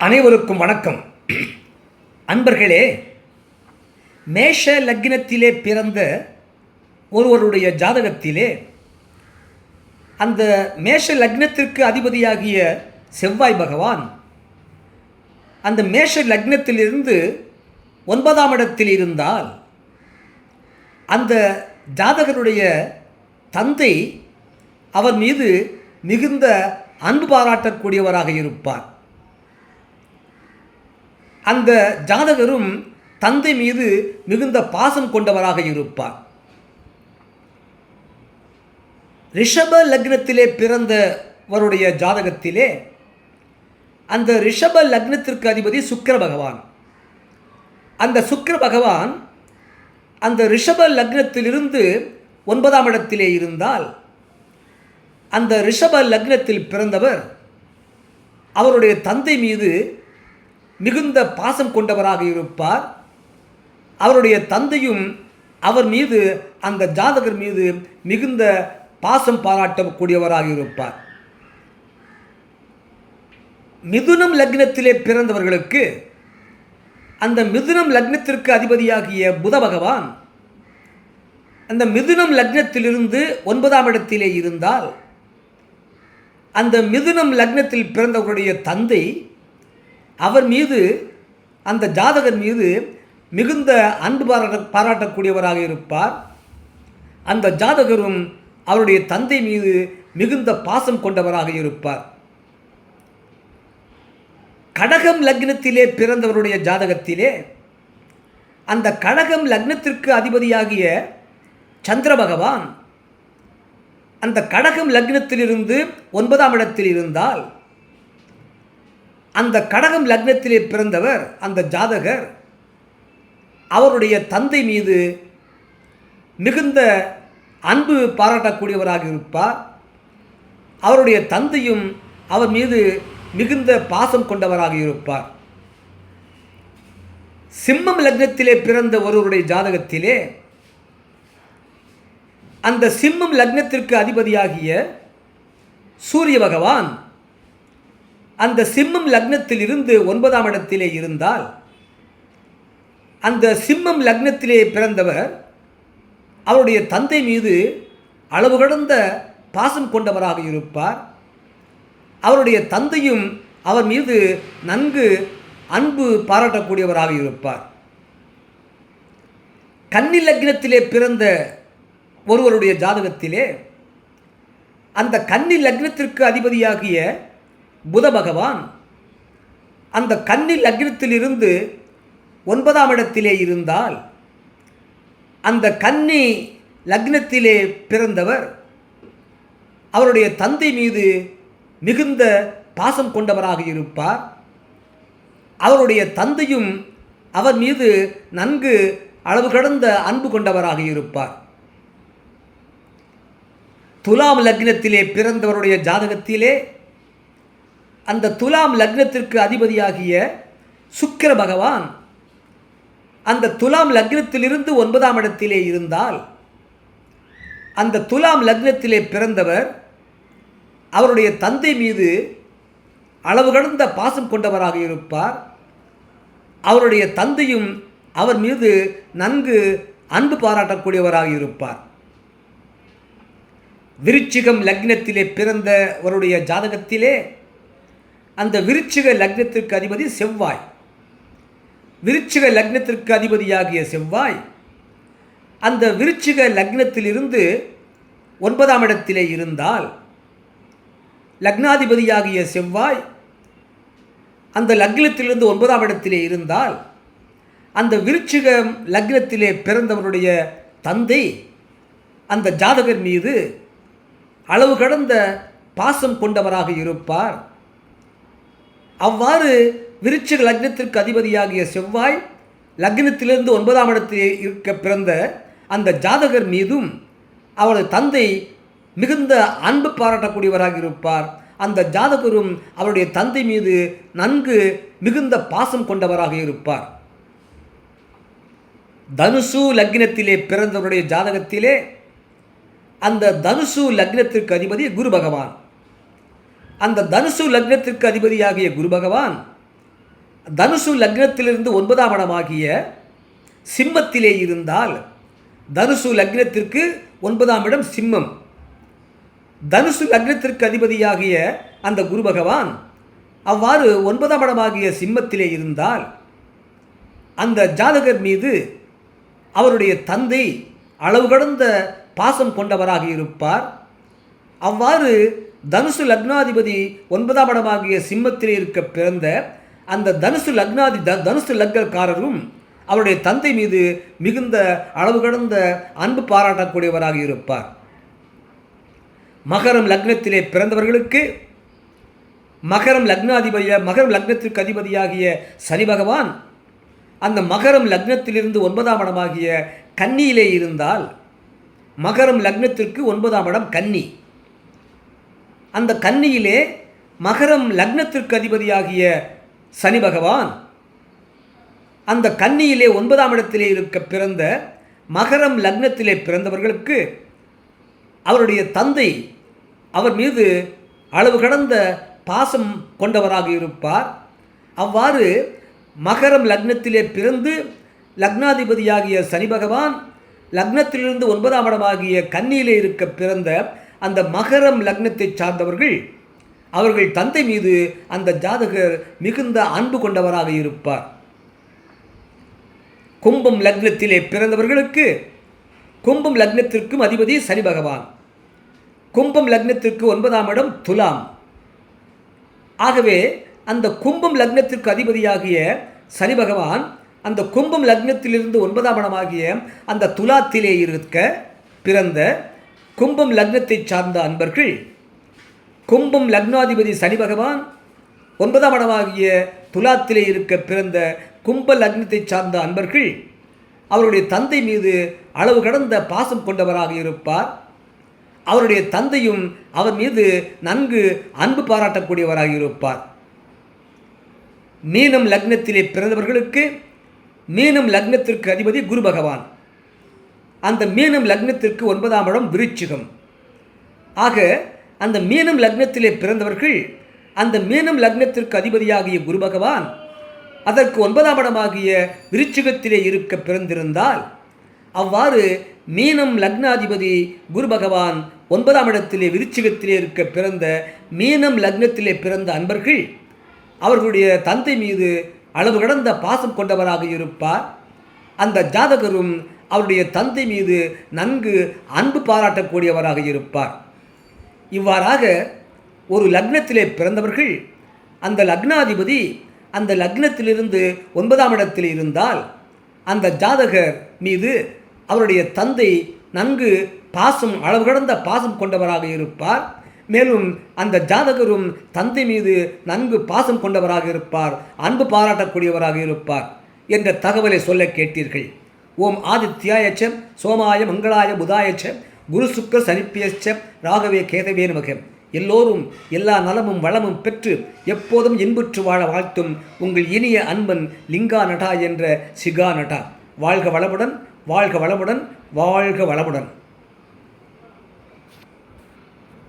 அனைவருக்கும் வணக்கம். அன்பர்களே மேஷ லக்னத்திலே பிறந்த ஒருவருடைய ஜாதகத்திலே அந்த மேஷ லக்னத்திற்கு அதிபதியாகிய செவ்வாய் பகவான் அந்த மேஷ லக்னத்திலிருந்து ஒன்பதாம் இடத்தில் இருந்தால் அந்த ஜாதகருடைய தந்தை அவர் மீது மிகுந்த அன்பு பாராட்டக்கூடியவராக இருப்பார். அந்த ஜாதகரும் தந்தை மீது மிகுந்த பாசம் கொண்டவராக இருப்பார். ரிஷப லக்னத்திலே பிறந்தவருடைய ஜாதகத்திலே அந்த ரிஷப லக்னத்திற்கு அதிபதி சுக்கர பகவான். அந்த சுக்கர பகவான் அந்த ரிஷப லக்னத்திலிருந்து ஒன்பதாம் இடத்திலே இருந்தால் அந்த ரிஷப லக்னத்தில் பிறந்தவர் அவருடைய தந்தை மீது மிகுந்த பாசம் கொண்டவராக இருப்பார். அவருடைய தந்தையும் அவர் மீது அந்த ஜாதகர் மீது மிகுந்த பாசம் பாராட்டக்கூடியவராக இருப்பார். மிதுனம் லக்னத்திலே பிறந்தவர்களுக்கு அந்த மிதுனம் லக்னத்திற்கு அதிபதியாகிய புத பகவான் அந்த மிதுனம் லக்னத்திலிருந்து ஒன்பதாம் இடத்திலே இருந்தால் அந்த மிதுனம் லக்னத்தில் பிறந்தவர்களுடைய தந்தை அவர் மீது அந்த ஜாதகர் மீது மிகுந்த அன்பு பாராட்ட பாராட்டக்கூடியவராக இருப்பார். அந்த ஜாதகரும் அவருடைய தந்தை மீது மிகுந்த பாசம் கொண்டவராக இருப்பார். கடகம் லக்னத்திலே பிறந்தவருடைய ஜாதகத்திலே அந்த கடகம் லக்னத்திற்கு அதிபதியாகிய சந்திர பகவான் அந்த கடகம் லக்னத்திலிருந்து ஒன்பதாம் இடத்தில் இருந்தால் அந்த கடகம் லக்னத்திலே பிறந்தவர் அந்த ஜாதகர். அவருடைய தந்தை மீது மிகுந்த அன்பு பாராட்டக்கூடியவராக இருப்பார். அவருடைய தந்தையும் அவர் மீது மிகுந்த பாசம் கொண்டவராக இருப்பார். சிம்மம் லக்னத்திலே பிறந்த ஒருவருடைய ஜாதகத்திலே அந்த சிம்மம் லக்னத்திற்கு அதிபதியாகிய சூரிய பகவான் அந்த சிம்மம் லக்னத்தில் இருந்து ஒன்பதாம் இடத்திலே இருந்தால் அந்த சிம்மம் லக்னத்திலே பிறந்தவர் அவருடைய தந்தை மீது அளவு கடந்த பாசம் கொண்டவராக இருப்பார். அவருடைய தந்தையும் அவர் மீது நன்கு அன்பு பாராட்டக்கூடியவராக இருப்பார். கன்னி லக்னத்திலே பிறந்த ஒருவருடைய ஜாதகத்திலே அந்த கன்னி லக்னத்திற்கு அதிபதியாகிய புத பகவான் அந்த கன்னி லக்னத்திலிருந்து ஒன்பதாம் இடத்திலே இருந்தால் அந்த கன்னி லக்னத்திலே பிறந்தவர் அவருடைய தந்தை மீது மிகுந்த பாசம் கொண்டவராக இருப்பார். அவருடைய தந்தையும் அவர் மீது நன்கு அளவு கடந்த அன்பு கொண்டவராக இருப்பார். துலாம் லக்னத்திலே பிறந்தவருடைய ஜாதகத்திலே அந்த துலாம் லக்னத்திற்கு அதிபதியாகிய சுக்கிர பகவான் அந்த துலாம் லக்னத்திலிருந்து ஒன்பதாம் இடத்திலே இருந்தால் அந்த துலாம் லக்னத்திலே பிறந்தவர் அவருடைய தந்தை மீது அளவு கடந்த பாசம் கொண்டவராக இருப்பார். அவருடைய தந்தையும் அவர் மீது நன்கு அன்பு பாராட்டக்கூடியவராக இருப்பார். விருச்சிகம் லக்னத்திலே பிறந்தவருடைய ஜாதகத்திலே அந்த விருச்சிக லக்னத்திற்கு அதிபதி செவ்வாய். விருச்சிக லக்னத்திற்கு அதிபதியாகிய செவ்வாய் அந்த விருச்சிக லக்னத்திலிருந்து ஒன்பதாம் இடத்திலே இருந்தால் லக்னாதிபதியாகிய செவ்வாய் அந்த லக்னத்திலிருந்து ஒன்பதாம் இடத்திலே இருந்தால் அந்த விருச்சிக லக்னத்திலே பிறந்தவருடைய தந்தை அந்த ஜாதகர் மீது அளவு கடந்த பாசம் கொண்டவராக இருப்பார். அவ்வாறு விருச்சிக லக்னத்திற்கு அதிபதியாகிய செவ்வாய் லக்னத்திலிருந்து ஒன்பதாம் இடத்தில் இருக்க பிறந்த அந்த ஜாதகர் மீதும் அவரது தந்தை மிகுந்த அன்பு பாராட்டக்கூடியவராக இருப்பார். அந்த ஜாதகரும் அவருடைய தந்தை மீது நன்கு மிகுந்த பாசம் கொண்டவராக இருப்பார். தனுசு லக்னத்திலே பிறந்தவருடைய ஜாதகத்திலே அந்த தனுசு லக்னத்திற்கு அதிபதி குரு பகவான். அந்த தனுசு லக்னத்திற்கு அதிபதியாகிய குரு பகவான் தனுசு லக்னத்திலிருந்து ஒன்பதாம் இடமாகிய சிம்மத்திலே இருந்தால் தனுசு லக்னத்திற்கு ஒன்பதாம் இடம் சிம்மம். தனுசு லக்னத்திற்கு அதிபதியாகிய அந்த குரு பகவான் அவ்வாறு ஒன்பதாம் இடமாகிய சிம்மத்திலே இருந்தால் அந்த ஜாதகர் மீது அவருடைய தந்தை அளவு கடந்த பாசம் கொண்டவராக இருப்பார். அவ்வாறு தனுசு லக்னாதிபதி ஒன்பதாம் இடமாகிய சிம்மத்தில் இருக்க பிறந்த அந்த தனுசு லக்னாதி த தனுசு லக்னக்காரரும் அவருடைய தந்தை மீது மிகுந்த அளவு கடந்த அன்பு பாராட்டக்கூடியவராக இருப்பார். மகரம் லக்னத்திலே பிறந்தவர்களுக்கு மகரம் லக்னாதிபதிய மகரம் லக்னத்திற்கு அதிபதியாகிய சனி பகவான் அந்த மகரம் லக்னத்திலிருந்து ஒன்பதாம் இடமாகிய கன்னியிலே இருந்தால் மகரம் லக்னத்திற்கு ஒன்பதாம் இடம் கன்னி. அந்த கன்னியிலே மகரம் லக்னத்திற்கு அதிபதியாகிய சனி பகவான். அந்த கன்னியிலே ஒன்பதாம் இடத்திலே இருக்க பிறந்த மகரம் லக்னத்திலே பிறந்தவர்களுக்கு அவருடைய தந்தை அவர் மீது அளவு கடந்த பாசம் கொண்டவராக இருப்பார். அவ்வாறு மகரம் லக்னத்திலே பிறந்து லக்னாதிபதியாகிய சனி பகவான் லக்னத்திலிருந்து ஒன்பதாம் இடமாகிய கன்னியிலே இருக்க பிறந்த அந்த மகரம் லக்னத்தை சார்ந்தவர்கள் அவர்கள் தந்தை மீது அந்த ஜாதகர் மிகுந்த அன்பு கொண்டவராக இருப்பார். கும்பம் லக்னத்திலே பிறந்தவர்களுக்கு கும்பம் லக்னத்திற்கும் அதிபதி சனி பகவான். கும்பம் லக்னத்திற்கு ஒன்பதாம் இடம் துலாம். ஆகவே அந்த கும்பம் லக்னத்திற்கு அதிபதியாகிய சனி பகவான் அந்த கும்பம் லக்னத்திலிருந்து ஒன்பதாம் இடமாகிய அந்த துலாத்திலே இருக்க பிறந்த கும்பம் லக்னத்தை சார்ந்த அன்பர்கள் கும்பம் லக்னாதிபதி சனி பகவான் ஒன்பதாம் இடமாகிய துலாத்திலே இருக்க பிறந்த கும்ப லக்னத்தை சார்ந்த அன்பர்கள் அவருடைய தந்தை மீது அளவு கடந்த பாசம் கொண்டவராக இருப்பார். அவருடைய தந்தையும் அவர் மீது நன்கு அன்பு பாராட்டக்கூடியவராக இருப்பார். மீனம் லக்னத்திலே பிறந்தவர்களுக்கு மீனம் லக்னத்திற்கு அதிபதி குரு பகவான். அந்த மீனம் லக்னத்திற்கு ஒன்பதாம் இடம் விருச்சிகம். ஆக அந்த மீனம் லக்னத்திலே பிறந்தவர்கள் அந்த மீனம் லக்னத்திற்கு அதிபதியாகிய குரு பகவான் அதற்கு ஒன்பதாம் இடமாகிய விருச்சிகத்திலே இருக்க பிறந்திருந்தால் அவ்வாறு மீனம் லக்னாதிபதி குரு பகவான் ஒன்பதாம் இடத்திலே விருச்சிகத்திலே இருக்க பிறந்த மீனம் லக்னத்திலே பிறந்த அன்பர்கள் அவர்களுடைய தந்தை மீது அளவு கடந்த பாசம் கொண்டவராக இருப்பார். அந்த ஜாதகரும் அவருடைய தந்தை மீது நன்கு அன்பு பாராட்டக்கூடியவராக இருப்பார். இவ்வாறாக ஒரு லக்னத்திலே பிறந்தவர்கள் அந்த லக்னாதிபதி அந்த லக்னத்திலிருந்து ஒன்பதாம் இடத்தில் இருந்தால் அந்த ஜாதகர் மீது அவருடைய தந்தை நன்கு பாசம் அளவு கடந்த பாசம் கொண்டவராக இருப்பார். மேலும் அந்த ஜாதகரும் தந்தை மீது நன்கு பாசம் கொண்டவராக இருப்பார் அன்பு பாராட்டக்கூடியவராக இருப்பார் என்ற தகவலை சொல்ல கேட்டீர்கள். ஓம் ஆதித்யாயச்ச சோமாய மங்களாய புதாயச்ச குரு சுக்கர சனிப்பியச்ச ராகவே கேதவே நமக. எல்லோரும் எல்லா நலமும் வளமும் பெற்று எப்போதும் இன்புற்று வாழ வாழ்த்தும் உங்கள் இனிய அன்பன் லிங்கா நட்டா என்ற சிகா நட்டா. வாழ்க வளமுடன் வாழ்க வளமுடன் வாழ்க வளமுடன்.